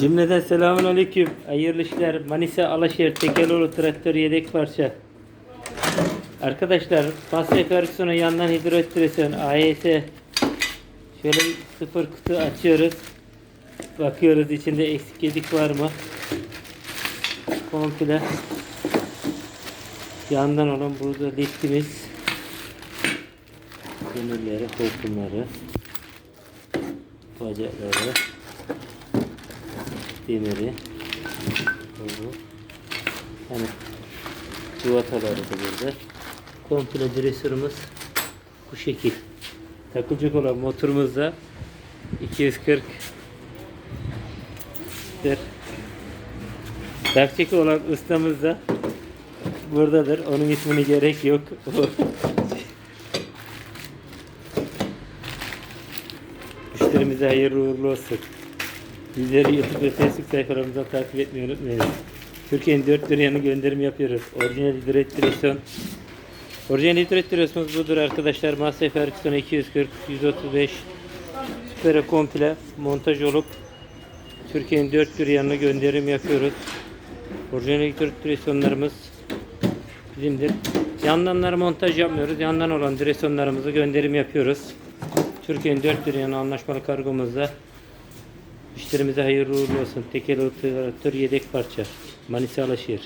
Cümleden selamun aleyküm. Hayırlı işler. Manisa Alaşehir Tekeloğlu traktör yedek parça. Arkadaşlar Massey Ferguson'un yandan hidroelektrisyon AES şöyle sıfır kutu açıyoruz. Bakıyoruz içinde eksik yedik var mı? Komple yandan olan burada liftimiz demirleri, hortumları bacakları bu. Yani civataları da burada. Komple dresurumuz bu şekil. Takılacak olan motorumuzda 240 dir. Takacak olan ustamız da buradadır. Onun ismini gerek yok. Müşterimize hayırlı uğurlu olsun. Bizleri YouTube ve Facebook sayfalarımızdan takip etmeyi unutmayın. Türkiye'nin dört bir yanı gönderim yapıyoruz. Orijinal hidret direksiyon. Orijinal hidret direksiyonumuz budur arkadaşlar. Massey Ferguson 240 135 Süpere komple montaj olup Türkiye'nin dört bir yanına gönderim yapıyoruz. Orijinal direksiyonlarımız bizimdir. Yandanları montaj yapmıyoruz. Yandan olan direksiyonlarımızı gönderim yapıyoruz. Türkiye'nin dört bir yanı anlaşmalı kargomuzda Müşterimize hayırlı uğurlu olsun. Tekel operatör yedek parça. Manisa Alaşehir.